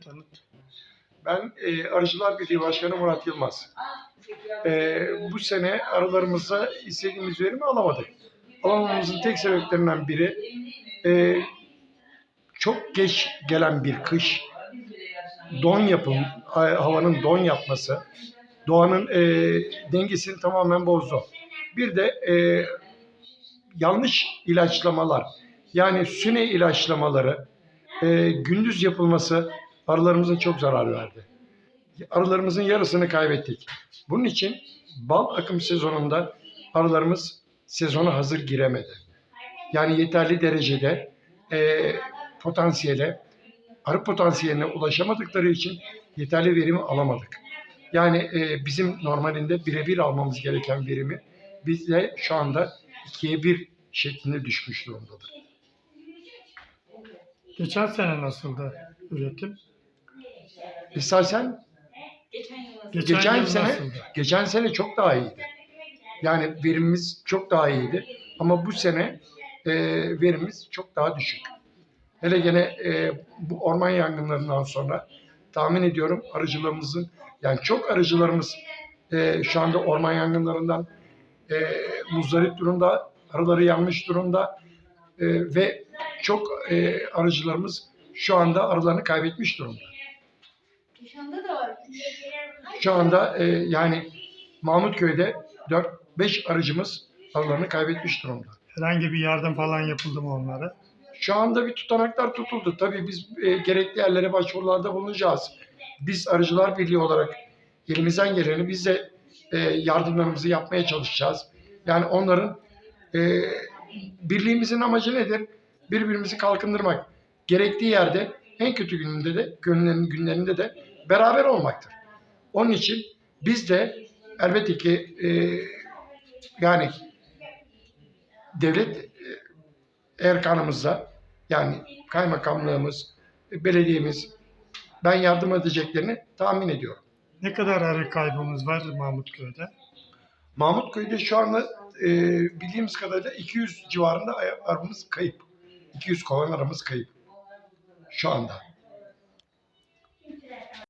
tanıt. Ben e, Arıcılar Birliği Başkanı Murat Yılmaz. E, bu sene arılarımıza istediğimiz verimi alamadık. Alamamamızın tek sebeplerinden biri e, çok geç gelen bir kış, don yapım, havanın don yapması, doğanın e, dengesini tamamen bozdu. Bir de e, yanlış ilaçlamalar, yani süne ilaçlamaları, e, gündüz yapılması arılarımıza çok zarar verdi. Arılarımızın yarısını kaybettik. Bunun için bal akım sezonunda arılarımız sezona hazır giremedi. Yani yeterli derecede e, potansiyele, arı potansiyeline ulaşamadıkları için yeterli verimi alamadık. Yani e, bizim normalinde birebir almamız gereken verimi biz de şu anda ikiye bir şeklinde düşmüş durumdadır. Geçen sene nasıldı üretim? Esasen Geçen, geçen sene nasıldı? geçen sene çok daha iyiydi. Yani verimimiz çok daha iyiydi. Ama bu sene e, verimimiz çok daha düşük. Hele gene e, bu orman yangınlarından sonra tahmin ediyorum arıcılarımızın yani çok arıcılarımız e, şu anda orman yangınlarından e, muzdarip durumda, arıları yanmış durumda e, ve çok e, arıcılarımız şu anda arılarını kaybetmiş durumda. Nişanda da var. Şu anda e, yani Mahmutköy'de 4-5 arıcımız arılarını kaybetmiş durumda. Herhangi bir yardım falan yapıldı mı onlara? Şu anda bir tutanaklar tutuldu. Tabii biz e, gerekli yerlere başvurularda bulunacağız. Biz Arıcılar Birliği olarak elimizden geleni biz de e, yardımlarımızı yapmaya çalışacağız. Yani onların e, birliğimizin amacı nedir? Birbirimizi kalkındırmak. Gerektiği yerde en kötü gününde de günlerinin günlerinde de beraber olmaktır. Onun için biz de elbette ki e, yani devlet e, erkanımızla yani kaymakamlığımız, belediyemiz ben yardım edeceklerini tahmin ediyorum. Ne kadar arı kaybımız var Mahmutköy'de? Mahmutköy'de şu anda e, bildiğimiz kadarıyla 200 civarında arımız kayıp. 200 kovan arımız kayıp. Şu anda.